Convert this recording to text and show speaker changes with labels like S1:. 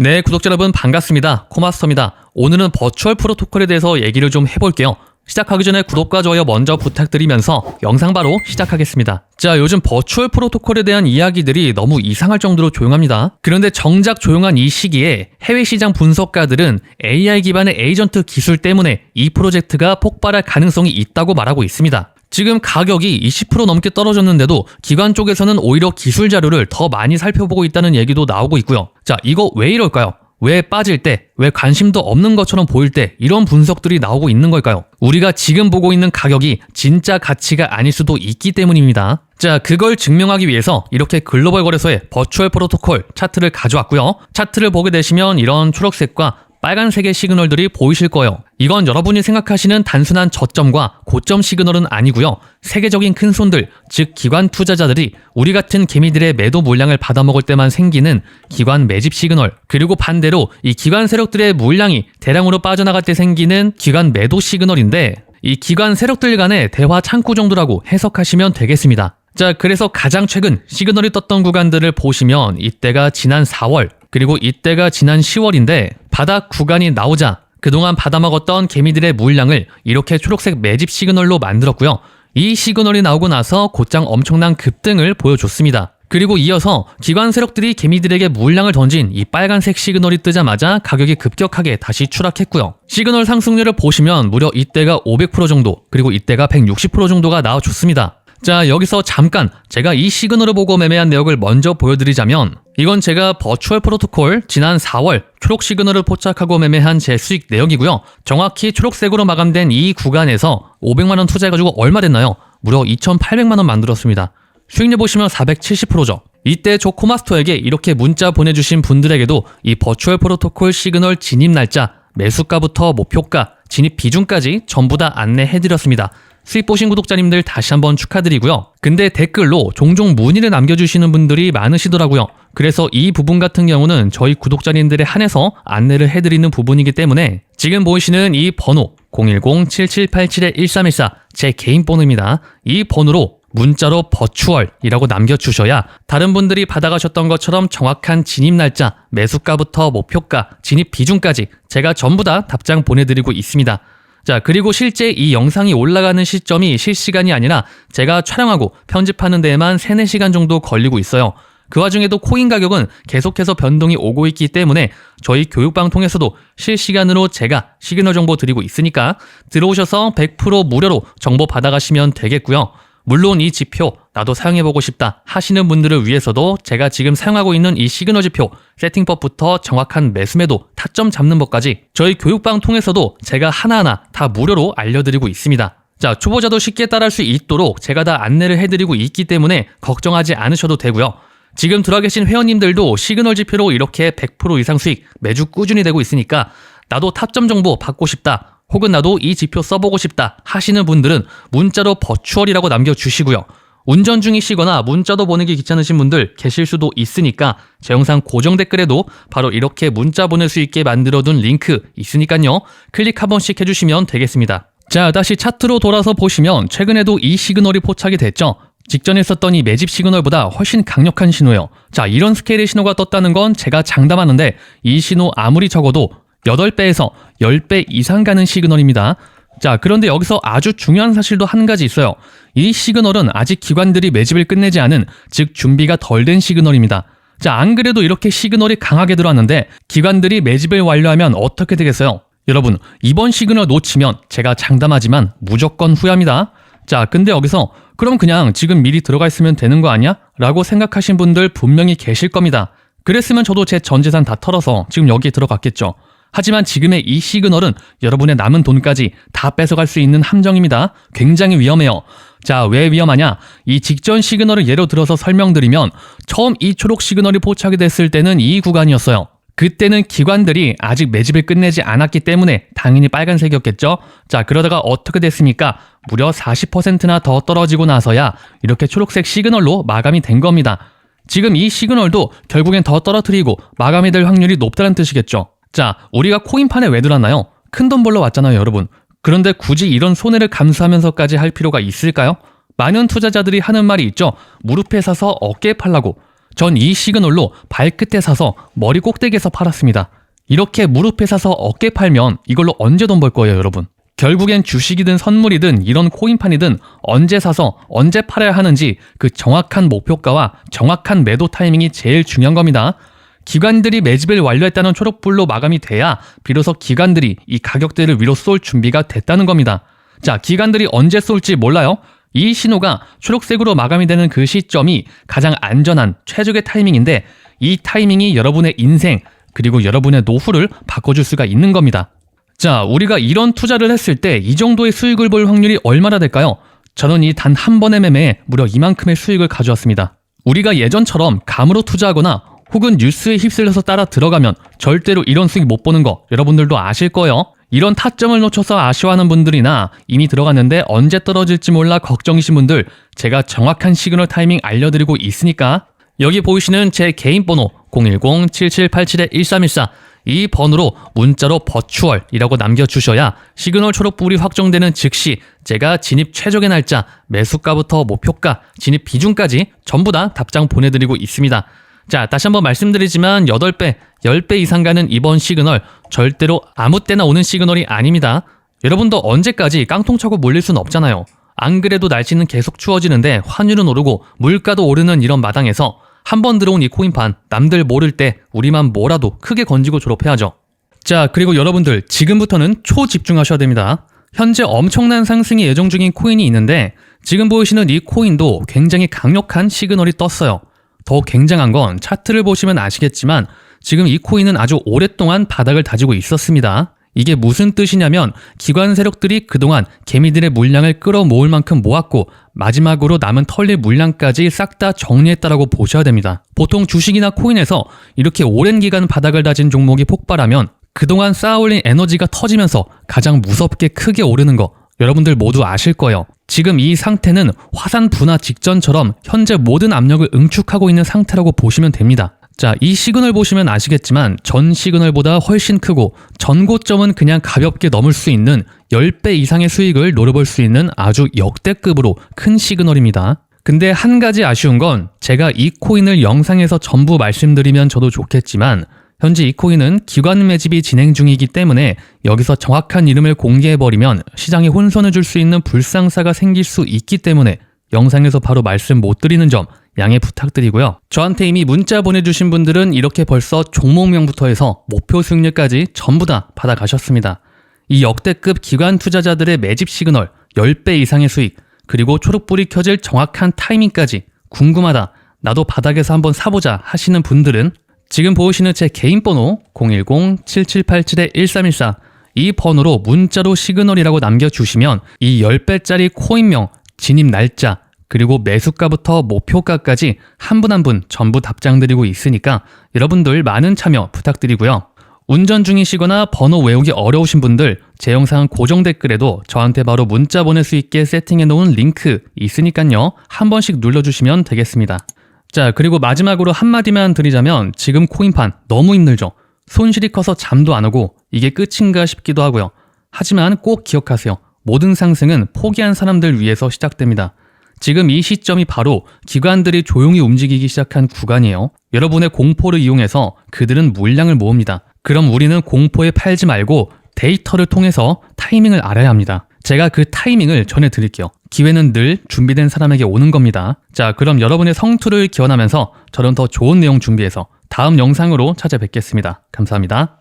S1: 네, 구독자 여러분 반갑습니다. 코마스터입니다. 오늘은 버추얼 프로토콜에 대해서 얘기를 좀 해볼게요. 시작하기 전에 구독과 좋아요 먼저 부탁드리면서 영상 바로 시작하겠습니다. 자, 요즘 버추얼 프로토콜에 대한 이야기들이 너무 이상할 정도로 조용합니다. 그런데 정작 조용한 이 시기에 해외 시장 분석가들은 AI 기반의 에이전트 기술 때문에 이 프로젝트가 폭발할 가능성이 있다고 말하고 있습니다. 지금 가격이 20% 넘게 떨어졌는데도 기관 쪽에서는 오히려 기술 자료를 더 많이 살펴보고 있다는 얘기도 나오고 있고요. 자, 이거 왜 이럴까요? 왜 빠질 때, 왜 관심도 없는 것처럼 보일 때 이런 분석들이 나오고 있는 걸까요? 우리가 지금 보고 있는 가격이 진짜 가치가 아닐 수도 있기 때문입니다. 자, 그걸 증명하기 위해서 이렇게 글로벌 거래소의 버추얼 프로토콜 차트를 가져왔고요. 차트를 보게 되시면 이런 초록색과 빨간색의 시그널들이 보이실 거예요. 이건 여러분이 생각하시는 단순한 저점과 고점 시그널은 아니고요. 세계적인 큰 손들, 즉 기관 투자자들이 우리 같은 개미들의 매도 물량을 받아먹을 때만 생기는 기관 매집 시그널, 그리고 반대로 이 기관 세력들의 물량이 대량으로 빠져나갈 때 생기는 기관 매도 시그널인데 이 기관 세력들 간의 대화 창구 정도라고 해석하시면 되겠습니다. 자, 그래서 가장 최근 시그널이 떴던 구간들을 보시면 이때가 지난 4월, 그리고 이때가 지난 10월인데 바닥 구간이 나오자 그동안 받아먹었던 개미들의 물량을 이렇게 초록색 매집 시그널로 만들었고요. 이 시그널이 나오고 나서 곧장 엄청난 급등을 보여줬습니다. 그리고 이어서 기관 세력들이 개미들에게 물량을 던진 이 빨간색 시그널이 뜨자마자 가격이 급격하게 다시 추락했고요. 시그널 상승률을 보시면 무려 이때가 500% 정도, 그리고 이때가 160% 정도가 나와줬습니다. 자, 여기서 잠깐 제가 이 시그널을 보고 매매한 내역을 먼저 보여드리자면 이건 제가 버추얼 프로토콜 지난 4월 초록 시그널을 포착하고 매매한 제 수익 내역이고요. 정확히 초록색으로 마감된 이 구간에서 500만원 투자해가지고 얼마 됐나요? 무려 2,800만원 만들었습니다. 수익률 보시면 470%죠. 이때 저 코마스터에게 이렇게 문자 보내주신 분들에게도 이 버추얼 프로토콜 시그널 진입 날짜, 매수가부터 목표가, 진입 비중까지 전부 다 안내해드렸습니다. 수익 보신 구독자님들 다시 한번 축하드리고요. 근데 댓글로 종종 문의를 남겨주시는 분들이 많으시더라고요. 그래서 이 부분 같은 경우는 저희 구독자님들에 한해서 안내를 해드리는 부분이기 때문에 지금 보이시는 이 번호 010-7787-1314 제 개인 번호입니다. 이 번호로 문자로 버추얼이라고 남겨주셔야 다른 분들이 받아가셨던 것처럼 정확한 진입 날짜, 매수가부터 목표가, 진입 비중까지 제가 전부 다 답장 보내드리고 있습니다. 자, 그리고 실제 이 영상이 올라가는 시점이 실시간이 아니라 제가 촬영하고 편집하는 데에만 3, 4시간 정도 걸리고 있어요. 그 와중에도 코인 가격은 계속해서 변동이 오고 있기 때문에 저희 교육방통에서도 실시간으로 제가 시그널 정보 드리고 있으니까 들어오셔서 100% 무료로 정보 받아가시면 되겠고요. 물론 이 지표 나도 사용해보고 싶다 하시는 분들을 위해서도 제가 지금 사용하고 있는 이 시그널 지표 세팅법부터 정확한 매수매도 타점 잡는 법까지 저희 교육방 통해서도 제가 하나하나 다 무료로 알려드리고 있습니다. 자, 초보자도 쉽게 따라할 수 있도록 제가 다 안내를 해드리고 있기 때문에 걱정하지 않으셔도 되고요. 지금 들어와 계신 회원님들도 시그널 지표로 이렇게 100% 이상 수익 매주 꾸준히 되고 있으니까 나도 타점 정보 받고 싶다. 혹은 나도 이 지표 써보고 싶다 하시는 분들은 문자로 버추얼이라고 남겨주시고요. 운전 중이시거나 문자도 보내기 귀찮으신 분들 계실 수도 있으니까 제 영상 고정 댓글에도 바로 이렇게 문자 보낼 수 있게 만들어둔 링크 있으니까요. 클릭 한 번씩 해주시면 되겠습니다. 자, 다시 차트로 돌아서 보시면 최근에도 이 시그널이 포착이 됐죠. 직전에 썼던 이 매집 시그널보다 훨씬 강력한 신호예요. 자, 이런 스케일의 신호가 떴다는 건 제가 장담하는데 이 신호 아무리 적어도 8배에서 10배 이상 가는 시그널입니다. 자, 그런데 여기서 아주 중요한 사실도 한 가지 있어요. 이 시그널은 아직 기관들이 매집을 끝내지 않은, 즉, 준비가 덜 된 시그널입니다. 자, 안 그래도 이렇게 시그널이 강하게 들어왔는데, 기관들이 매집을 완료하면 어떻게 되겠어요? 여러분, 이번 시그널 놓치면 제가 장담하지만 무조건 후회합니다. 자, 근데 여기서 그럼 그냥 지금 미리 들어가 있으면 되는 거 아니야? 라고 생각하신 분들 분명히 계실 겁니다. 그랬으면 저도 제 전 재산 다 털어서 지금 여기에 들어갔겠죠. 하지만 지금의 이 시그널은 여러분의 남은 돈까지 다 뺏어갈 수 있는 함정입니다. 굉장히 위험해요. 자, 왜 위험하냐? 이 직전 시그널을 예로 들어서 설명드리면 처음 이 초록 시그널이 포착이 됐을 때는 이 구간이었어요. 그때는 기관들이 아직 매집을 끝내지 않았기 때문에 당연히 빨간색이었겠죠? 자, 그러다가 어떻게 됐습니까? 무려 40%나 더 떨어지고 나서야 이렇게 초록색 시그널로 마감이 된 겁니다. 지금 이 시그널도 결국엔 더 떨어뜨리고 마감이 될 확률이 높다는 뜻이겠죠. 자, 우리가 코인판에 왜 들었나요? 큰 돈 벌러 왔잖아요, 여러분. 그런데 굳이 이런 손해를 감수하면서까지 할 필요가 있을까요? 많은 투자자들이 하는 말이 있죠. 무릎에 사서 어깨에 팔라고. 전 이 시그널로 발끝에 사서 머리 꼭대기에서 팔았습니다. 이렇게 무릎에 사서 어깨 팔면 이걸로 언제 돈 벌 거예요, 여러분? 결국엔 주식이든 선물이든 이런 코인판이든 언제 사서 언제 팔아야 하는지 그 정확한 목표가와 정확한 매도 타이밍이 제일 중요한 겁니다. 기관들이 매집을 완료했다는 초록불로 마감이 돼야 비로소 기관들이 이 가격대를 위로 쏠 준비가 됐다는 겁니다. 자, 기관들이 언제 쏠지 몰라요? 이 신호가 초록색으로 마감이 되는 그 시점이 가장 안전한 최적의 타이밍인데 이 타이밍이 여러분의 인생 그리고 여러분의 노후를 바꿔줄 수가 있는 겁니다. 자, 우리가 이런 투자를 했을 때 이 정도의 수익을 볼 확률이 얼마나 될까요? 저는 이 단 한 번의 매매에 무려 이만큼의 수익을 가져왔습니다. 우리가 예전처럼 감으로 투자하거나 혹은 뉴스에 휩쓸려서 따라 들어가면 절대로 이런 수익 못 보는 거 여러분들도 아실 거예요. 이런 타점을 놓쳐서 아쉬워하는 분들이나 이미 들어갔는데 언제 떨어질지 몰라 걱정이신 분들 제가 정확한 시그널 타이밍 알려드리고 있으니까 여기 보이시는 제 개인 번호 010-7787-1314 이 번호로 문자로 버추얼이라고 남겨주셔야 시그널 초록불이 확정되는 즉시 제가 진입 최적의 날짜, 매수가부터 목표가, 진입 비중까지 전부 다 답장 보내드리고 있습니다. 자, 다시 한번 말씀드리지만 8배, 10배 이상 가는 이번 시그널 절대로 아무 때나 오는 시그널이 아닙니다. 여러분도 언제까지 깡통 차고 몰릴 순 없잖아요. 안 그래도 날씨는 계속 추워지는데 환율은 오르고 물가도 오르는 이런 마당에서 한 번 들어온 이 코인판 남들 모를 때 우리만 뭐라도 크게 건지고 졸업해야죠. 자, 그리고 여러분들 지금부터는 초집중하셔야 됩니다. 현재 엄청난 상승이 예정 중인 코인이 있는데 지금 보이시는 이 코인도 굉장히 강력한 시그널이 떴어요. 더 굉장한 건 차트를 보시면 아시겠지만 지금 이 코인은 아주 오랫동안 바닥을 다지고 있었습니다. 이게 무슨 뜻이냐면 기관 세력들이 그동안 개미들의 물량을 끌어모을 만큼 모았고 마지막으로 남은 털릴 물량까지 싹 다 정리했다라고 보셔야 됩니다. 보통 주식이나 코인에서 이렇게 오랜 기간 바닥을 다진 종목이 폭발하면 그동안 쌓아올린 에너지가 터지면서 가장 무섭게 크게 오르는 거 여러분들 모두 아실 거예요. 지금 이 상태는 화산 분화 직전처럼 현재 모든 압력을 응축하고 있는 상태라고 보시면 됩니다. 자, 이 시그널 보시면 아시겠지만 전 시그널보다 훨씬 크고 전고점은 그냥 가볍게 넘을 수 있는 10배 이상의 수익을 노려볼 수 있는 아주 역대급으로 큰 시그널입니다. 근데 한 가지 아쉬운 건 제가 이 코인을 영상에서 전부 말씀드리면 저도 좋겠지만 현재 이 코인은 기관 매집이 진행 중이기 때문에 여기서 정확한 이름을 공개해버리면 시장에 혼선을 줄 수 있는 불상사가 생길 수 있기 때문에 영상에서 바로 말씀 못 드리는 점 양해 부탁드리고요. 저한테 이미 문자 보내주신 분들은 이렇게 벌써 종목명부터 해서 목표 수익률까지 전부 다 받아가셨습니다. 이 역대급 기관 투자자들의 매집 시그널 10배 이상의 수익 그리고 초록불이 켜질 정확한 타이밍까지 궁금하다 나도 바닥에서 한번 사보자 하시는 분들은 지금 보이시는 제 개인 번호 010-7787-1314 이 번호로 문자로 시그널이라고 남겨주시면 이 10배짜리 코인명, 진입 날짜, 그리고 매수가부터 목표가까지 한분 한 분 전부 답장 드리고 있으니까 여러분들 많은 참여 부탁드리고요. 운전 중이시거나 번호 외우기 어려우신 분들 제 영상 고정 댓글에도 저한테 바로 문자 보낼 수 있게 세팅해 놓은 링크 있으니까요. 한 번씩 눌러주시면 되겠습니다. 자, 그리고 마지막으로 한마디만 드리자면 지금 코인판 너무 힘들죠. 손실이 커서 잠도 안 오고 이게 끝인가 싶기도 하고요. 하지만 꼭 기억하세요. 모든 상승은 포기한 사람들 위해서 시작됩니다. 지금 이 시점이 바로 기관들이 조용히 움직이기 시작한 구간이에요. 여러분의 공포를 이용해서 그들은 물량을 모읍니다. 그럼 우리는 공포에 팔지 말고 데이터를 통해서 타이밍을 알아야 합니다. 제가 그 타이밍을 전해드릴게요. 기회는 늘 준비된 사람에게 오는 겁니다. 자, 그럼 여러분의 성투를 기원하면서 저는 더 좋은 내용 준비해서 다음 영상으로 찾아뵙겠습니다. 감사합니다.